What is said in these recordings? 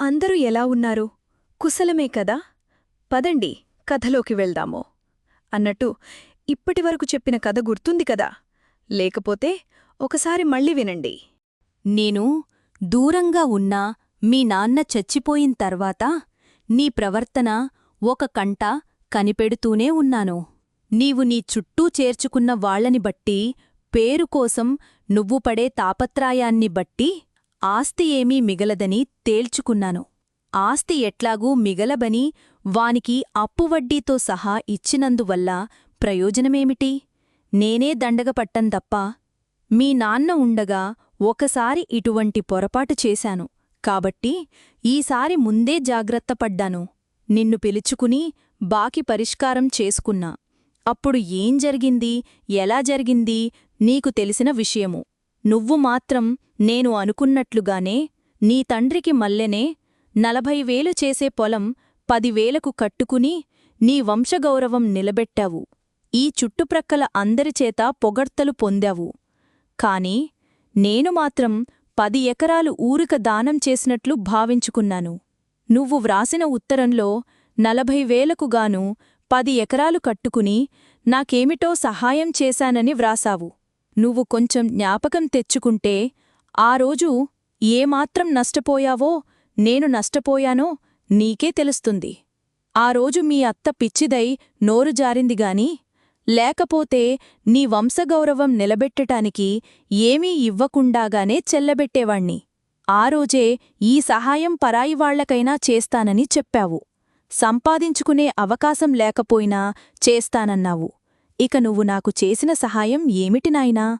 అందరూ ఎలా ఉన్నారు? కుశలమే కదా? పదండి కథలోకి వెళ్దాము. అన్నట్టు ఇప్పటివరకు చెప్పిన కథ గుర్తుంది కదా? లేకపోతే ఒకసారి మళ్ళీ వినండి. నేను దూరంగా ఉన్నా మీ నాన్న చచ్చిపోయిన తర్వాత నీ ప్రవర్తన ఒక కంట కనిపెడుతూనే ఉన్నాను. నీవు నీ చుట్టూ చేర్చుకున్న వాళ్ళని బట్టి పేరు కోసం నువ్వు పడే తాపత్రాయాన్ని బట్టి ఆస్తి ఏమీ మిగలదని తేల్చుకున్నాను. ఆస్తి ఎట్లాగూ మిగలబని వానికి అప్పువడ్డీతో సహా ఇచ్చినందువల్ల ప్రయోజనమేమిటి? నేనే దండగపట్టం తప్ప మీ నాన్న ఉండగా ఒకసారి ఇటువంటి పొరపాటు చేశాను. కాబట్టి ఈసారి ముందే జాగ్రత్తపడ్డాను నిన్ను పిలుచుకుని బాకి పరిష్కారం చేసుకున్నా. అప్పుడు ఏం జరిగింది? ఎలా జరిగింది? నీకు తెలిసిన విషయము. నువ్వు మాత్రం నేను అనుకున్నట్లుగానే నీ తండ్రికి మల్లెనే నలభై వేలు చేసే పొలం పదివేలకు కట్టుకుని నీ వంశగౌరవం నిలబెట్టావు. ఈ చుట్టుప్రక్కల అందరిచేత పొగడ్తలు పొందావు. కాని నేను మాత్రం పది ఎకరాలు ఊరిక దానం చేసినట్లు భావించుకున్నాను. నువ్వు వ్రాసిన ఉత్తరంలో నలభై వేలకుగాను పది ఎకరాలు కట్టుకుని నాకేమిటో సహాయం చేశానని వ్రాసావు. నువ్వు కొంచెం జ్ఞాపకం తెచ్చుకుంటే ఆ రోజు ఏమాత్రం నష్టపోయావో నేను నష్టపోయానో నీకే తెలుస్తుంది. ఆ రోజు మీ అత్త పిచ్చిదై నోరు జారిందిగాని లేకపోతే నీ వంశగౌరవం నిలబెట్టటానికి ఏమీ ఇవ్వకుండాగానే చెల్లబెట్టేవాణ్ణి. ఆ రోజే ఈ సహాయం పరాయివాళ్ళకైనా చేస్తానని చెప్పావు. సంపాదించుకునే అవకాశం లేకపోయినా చేస్తానన్నావు. ఇక నువ్వు నాకు చేసిన సహాయం ఏమిటి నాయనా?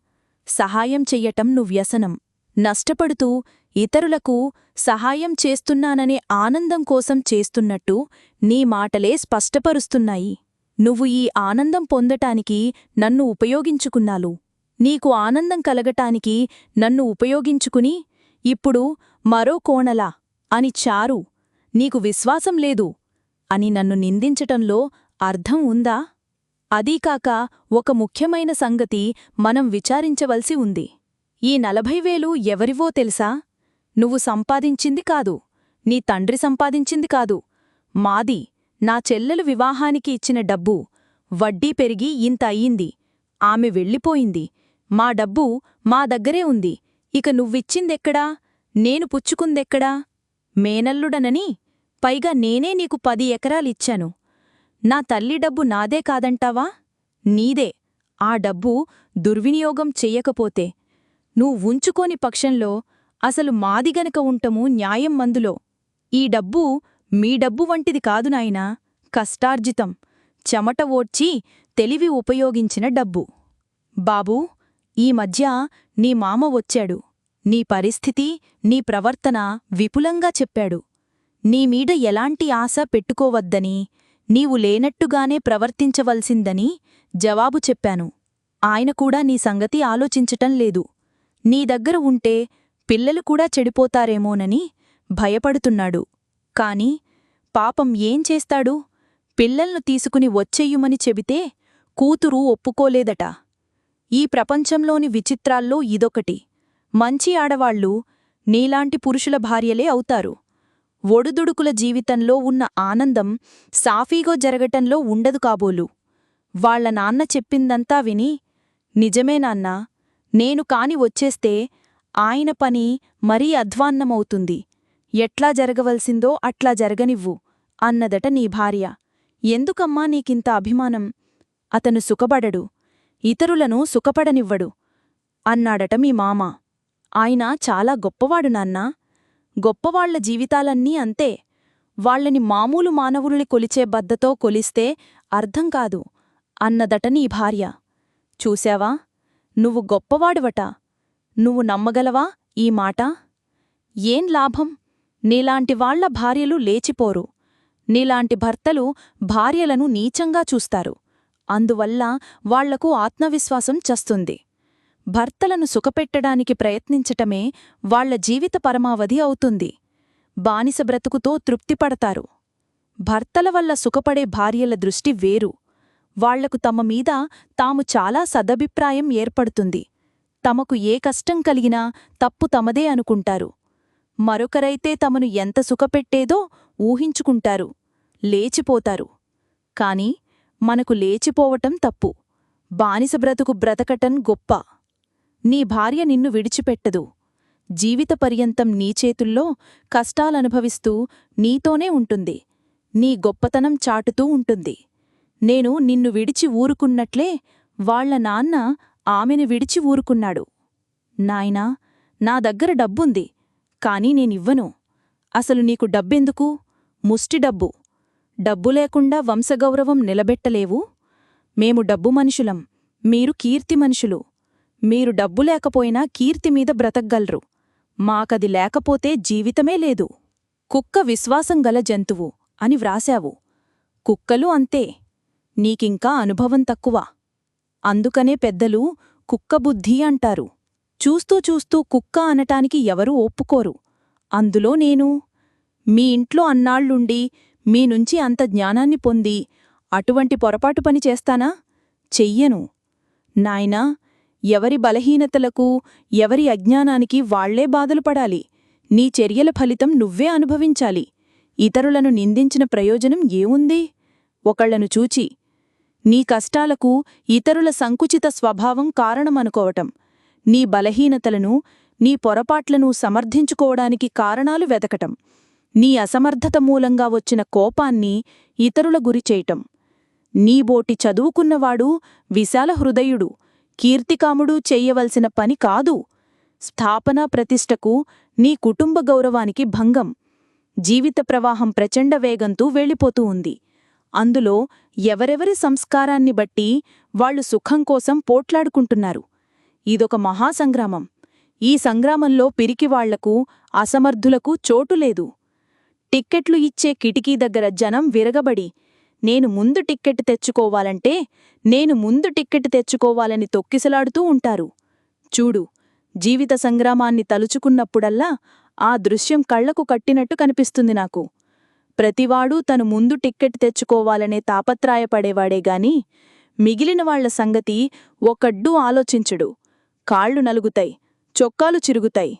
సహాయం చెయ్యటం నువ్వ్యసనం. నష్టపడుతూ ఇతరులకు సహాయం చేస్తున్నాననే ఆనందం కోసం చేస్తున్నట్టు నీ మాటలే స్పష్టపరుస్తున్నాయి. నువ్వు ఈ ఆనందం పొందటానికి నన్ను ఉపయోగించుకున్నాలు. నీకు ఆనందం కలగటానికి నన్ను ఉపయోగించుకుని ఇప్పుడు మరో కోణలా అని చారు. నీకు విశ్వాసం లేదు అని నన్ను నిందించటంలో అర్థం ఉందా? అదీకాక ఒక ముఖ్యమైన సంగతి మనం విచారించవలసి ఉంది. ఈ నలభై వేలు ఎవరివో తెలుసా? నువ్వు సంపాదించింది కాదు. నీ తండ్రి సంపాదించింది కాదు. మాది నా చెల్లెలు వివాహానికి ఇచ్చిన డబ్బు. వడ్డీ పెరిగి ఇంత అయ్యింది. ఆమె వెళ్ళిపోయింది. మా డబ్బు మా దగ్గరే ఉంది. ఇక నువ్విచ్చిందెక్కడా? నేను పుచ్చుకుందెక్కడా? మేనల్లుడనని? పైగా నేనే నీకు పది ఎకరాలిచ్చాను. నా తల్లి డబ్బు నాదే కాదంటావా? నీదే. ఆ డబ్బు దుర్వినియోగం చెయ్యకపోతే నువ్వుంచుకోని పక్షంలో అసలు మాది గనక ఉంటము న్యాయం మందులో. ఈ డబ్బు మీ డబ్బు వంటిది కాదు నాయనా కష్టార్జితం చెమట ఓడ్చి తెలివి ఉపయోగించిన డబ్బు. బాబూ ఈ మధ్య నీ మామ వచ్చాడు. నీ పరిస్థితి నీ ప్రవర్తన విపులంగా చెప్పాడు. నీమీడ ఎలాంటి ఆశ పెట్టుకోవద్దని నీవు లేనట్టుగానే ప్రవర్తించవలసిందని జవాబు చెప్పాను. ఆయన కూడా నీ సంగతి ఆలోచించటం లేదు. నీ దగ్గర ఉంటే పిల్లలు కూడా చెడిపోతారేమోనని భయపడుతున్నాడు. కాని పాపం ఏం చేస్తాడు? పిల్లల్ను తీసుకుని వచ్చెయ్యుమని చెబితే కూతురు ఒప్పుకోలేదట. ఈ ప్రపంచంలోని విచిత్రాల్లో ఇదొకటి. మంచి ఆడవాళ్ళు నీలాంటి పురుషుల భార్యలే అవుతారు. ఒడుదుడుకుల జీవితంలో ఉన్న ఆనందం సాఫీగో జరగటంలో ఉండదు కాబోలు. వాళ్ళ నాన్న చెప్పిందంతా విని నిజమే నాన్నా నేను కాని వచ్చేస్తే ఆయన పని మరీ అధ్వాన్నమవుతుంది. ఎట్లా జరగవలసిందో అట్లా జరగనివ్వు అన్నదట నీ భార్య. ఎందుకమ్మా నీకింత అభిమానం? అతను సుఖపడడు. ఇతరులను సుఖపడనివ్వడు అన్నాడట మీ మామ. ఆయన చాలా గొప్పవాడు నాన్నా. గొప్పవాళ్ళ జీవితాలన్నీ అంతే. వాళ్ళని మామూలు మానవుల్ని కొలిచే బద్దతో కొలిస్తే అర్థం కాదు అన్నదట నీ భార్య. చూశావా? నువ్వు గొప్పవాడువట. నువ్వు నమ్మగలవా ఈ మాట? ఏం లాభం? నీలాంటి వాళ్ళ భార్యలు లేచిపోరు. నీలాంటి భర్తలు భార్యలను నీచంగా చూస్తారు. అందువల్ల వాళ్ళకు ఆత్మవిశ్వాసం చస్తుంది. భర్తలను సుఖపెట్టడానికి ప్రయత్నించటమే వాళ్ళ జీవిత పరమావధి అవుతుంది. బానిస బ్రతుకుతో తృప్తిపడతారు. భర్తల వల్ల సుఖపడే భార్యల దృష్టి వేరు. వాళ్ళకు తమ మీద తాము చాలా సదభిప్రాయం ఏర్పడుతుంది. తమకు ఏ కష్టం కలిగినా తప్పు తమదే అనుకుంటారు. మరొకరైతే తమను ఎంత సుఖపెట్టేదో ఊహించుకుంటారు. లేచిపోతారు. కాని మనకు లేచిపోవటం తప్పు. బానిస బ్రతుకు బ్రతకటం గొప్ప. నీ భార్య నిన్ను విడిచిపెట్టదు. జీవిత పర్యంతం నీ చేతుల్లో కష్టాలనుభవిస్తూ నీతోనే ఉంటుంది. నీ గొప్పతనం చాటుతూ ఉంటుంది. నేను నిన్ను విడిచి ఊరుకున్నట్లే వాళ్ళ నాన్న ఆమెను విడిచి ఊరుకున్నాడు. నాయనా నా దగ్గర డబ్బుంది కాని నేనివ్వను. అసలు నీకు డబ్బెందుకు? ముష్టి డబ్బు. డబ్బు లేకుండా వంశగౌరవం నిలబెట్టలేవు. మేము డబ్బు మనుషులం మీరు కీర్తి మనుషులు. మీరు డబ్బు లేకపోయినా కీర్తి మీద బ్రతకగలరు. మాకది లేకపోతే జీవితమే లేదు. కుక్క విశ్వాసం గల జంతువు అని వ్రాశావు. కుక్కలు అంతే. నీకింకా అనుభవం తక్కువ. అందుకనే పెద్దలు కుక్కబుద్ధి అంటారు. చూస్తూ చూస్తూ కుక్క అనటానికి ఎవరూ ఒప్పుకోరు. అందులో నేను మీ ఇంట్లో అన్నాళ్ళుండి మీ నుంచి అంత జ్ఞానాన్ని పొంది అటువంటి పొరపాటు పని చేస్తానా? చెయ్యను. నాయనా ఎవరి బలహీనతలకు ఎవరి అజ్ఞానానికి వాళ్ళే బాధలు పడాలి. నీ చర్యల ఫలితం నువ్వే అనుభవించాలి. ఇతరులను నిందించిన ప్రయోజనం ఏముంది? ఒకళ్ళను చూచి నీ కష్టాలకు ఇతరుల సంకుచిత స్వభావం కారణమనుకోవటం. నీ బలహీనతలను నీ పొరపాట్లను సమర్థించుకోవడానికి కారణాలు వెతకటం నీ అసమర్థత మూలంగా వచ్చిన కోపాన్ని ఇతరుల గురిచేయటం నీబోటి చదువుకున్నవాడు విశాల హృదయుడు కీర్తికాముడు చెయ్యవలసిన పని కాదు. స్థాపనా ప్రతిష్టకు నీ కుటుంబ గౌరవానికి భంగం. జీవిత ప్రవాహం ప్రచండ వేగంతో వెళ్ళిపోతూ ఉంది. అందులో ఎవరెవరి సంస్కారాన్ని బట్టి వాళ్ళు సుఖం కోసం పోట్లాడుకుంటున్నారు. ఇదొక మహాసంగ్రామం. ఈ సంగ్రామంలో పిరికివాళ్ళకు అసమర్థులకు చోటులేదు టిక్కెట్లు ఇచ్చే కిటికీ దగ్గర జనం విరగబడి నేను ముందు టిక్కెట్ తెచ్చుకోవాలంటే నేను ముందు టిక్కెట్ తెచ్చుకోవాలని తొక్కిసలాడుతూ ఉంటారు. చూడు జీవిత సంగ్రామాన్ని తలుచుకున్నప్పుడల్లా ఆ దృశ్యం కళ్ళకు కట్టినట్టు కనిపిస్తుంది నాకు. ప్రతివాడూ తను ముందు టిక్కెట్ తెచ్చుకోవాలనే తాపత్రాయపడేవాడే గాని మిగిలిన వాళ్ళ సంగతి ఒకడ్డూ ఆలోచించడు. కాళ్ళు నలుగుతాయి చొక్కాలు చిరుగుతాయి.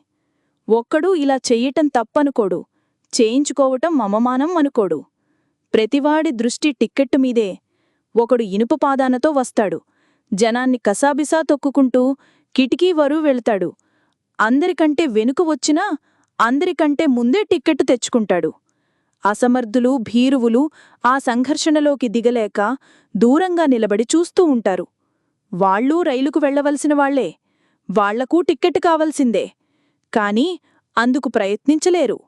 ఒక్కడూ ఇలా చెయ్యటం తప్పనుకోడు చేయించుకోవటం అవమానం అనుకోడు. ప్రతివాడి దృష్టి టిక్కెట్టు మీదే. ఒకడు ఇనుప పాదానతో వస్తాడు. జనాన్ని కసాబిసా తొక్కుకుంటూ కిటికీ వరూ వెళ్తాడు. అందరికంటే వెనుక వచ్చినా అందరికంటే ముందే టిక్కెట్టు తెచ్చుకుంటాడు. అసమర్థులు భీరువులు ఆ సంఘర్షణలోకి దిగలేక దూరంగా నిలబడి చూస్తూ ఉంటారు. వాళ్ళూ రైలుకు వెళ్ళవలసిన వాళ్ళే వాళ్ళకూ టిక్కెట్ కావలసిందే. కాని అందుకు ప్రయత్నించలేరు.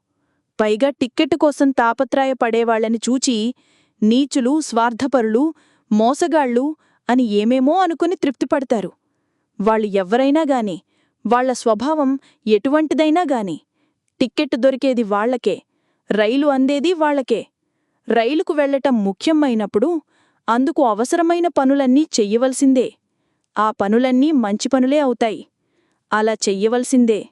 పైగా టిక్కెట్టు కోసం తాపత్రయపడేవాళ్ళని చూచి నీచులు స్వార్థపరులు మోసగాళ్ళు అని ఏమేమో అనుకుని తృప్తిపడతారు. వాళ్ళు ఎవ్వరైనా గాని వాళ్ళ స్వభావం ఎటువంటిదైనా గాని టిక్కెట్టు దొరికేది వాళ్ళకే రైలు అందేది వాళ్ళకే రైలుకు వెళ్ళటం ముఖ్యమైనప్పుడు అందుకు అవసరమైన పనులన్నీ చెయ్యవలసిందే. ఆ పనులన్నీ మంచి పనులే అవుతాయి. అలా చెయ్యవలసిందే.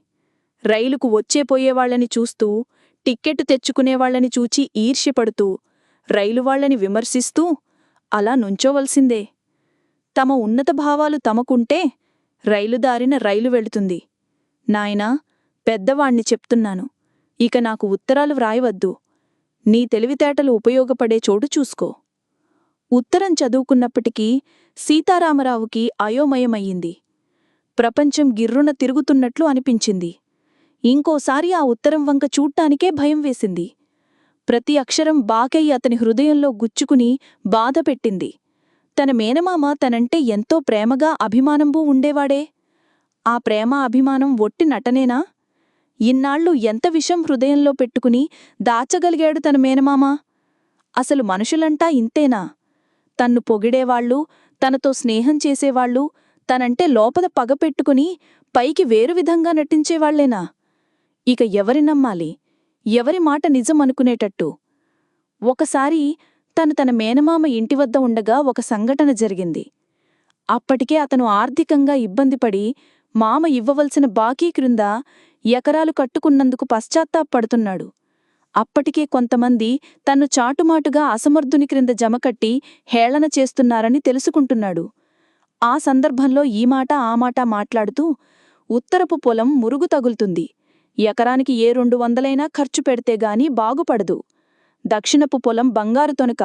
రైలుకు వచ్చేపోయేవాళ్ళని చూస్తూ టిక్కెట్టు తెచ్చుకునేవాళ్ళని చూచి ఈర్ష్యపడుతూ రైలువాళ్ళని విమర్శిస్తూ అలా నుంచోవలసిందే. తమ ఉన్నత భావాలు తమకుంటే రైలుదారిన రైలు వెళుతుంది. నాయనా పెద్దవాణ్ణి చెప్తున్నాను. ఇక నాకు ఉత్తరాలు వ్రాయవద్దు. నీ తెలివితేటలు ఉపయోగపడే చోటు చూసుకో. ఉత్తరం చదువుకున్నప్పటికీ సీతారామరావుకి అయోమయమయ్యింది. ప్రపంచం గిర్రున తిరుగుతున్నట్లు అనిపించింది. ఇంకోసారి ఆ ఉత్తరం వంక చూడ్డానికే భయం వేసింది. ప్రతి అక్షరం బాకై అతని హృదయంలో గుచ్చుకుని బాధపెట్టింది తన మేనమామ తనంటే ఎంతో ప్రేమగా అభిమానంబూ ఉండేవాడే. ఆ ప్రేమ అభిమానం ఒట్టి నటనేనా? ఇన్నాళ్ళు ఎంత విషం హృదయంలో పెట్టుకుని దాచగలిగాడు తన మేనమామ? అసలు మనుషులంటా ఇంతేనా? తన్ను పొగిడేవాళ్ళు తనతో స్నేహం చేసేవాళ్ళు తనంటే లోపల పగ పెట్టుకుని పైకి వేరు విధంగా నటించేవాళ్ళేనా? ఇక ఎవరి నమ్మాలి? ఎవరి మాట నిజం అనుకునేటట్టు? ఒకసారి తను తన మేనమామ ఇంటి వద్ద ఉండగా ఒక సంఘటన జరిగింది. అప్పటికే అతను ఆర్థికంగా ఇబ్బందిపడి మామ ఇవ్వవలసిన బాకీ క్రింద ఎకరాలు కట్టుకున్నందుకు పశ్చాత్తాపడుతున్నాడు అప్పటికే కొంతమంది తన్ను చాటుమాటుగా అసమర్థుని క్రింద జమకట్టి హేళన చేస్తున్నారని తెలుసుకుంటున్నాడు. ఆ సందర్భంలో ఈ మాట ఆ మాట మాట్లాడుతూ ఉత్తరపు పొలం మురుగు తగులుతుంది. ఎకరానికి ఏ రెండు వందలైనా ఖర్చు పెడితే గాని బాగుపడదు. దక్షిణపు పొలం బంగారు తొనక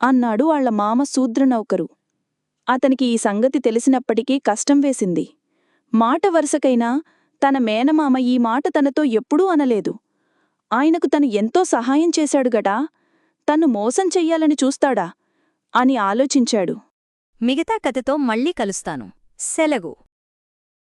అన్నాడు వాళ్ళ మామ శూద్రనౌకరు. అతనికి ఈ సంగతి తెలిసినప్పటికీ కష్టం వేసింది. మాట వరుసకైనా తన మేనమామ ఈ మాట తనతో ఎప్పుడూ అనలేదు. ఆయనకు తను ఎంతో సహాయం చేశాడుగటా తన్ను మోసం చెయ్యాలని చూస్తాడా? అని ఆలోచించాడు. మిగతా కథతో మళ్ళీ కలుస్తాను. సెలగు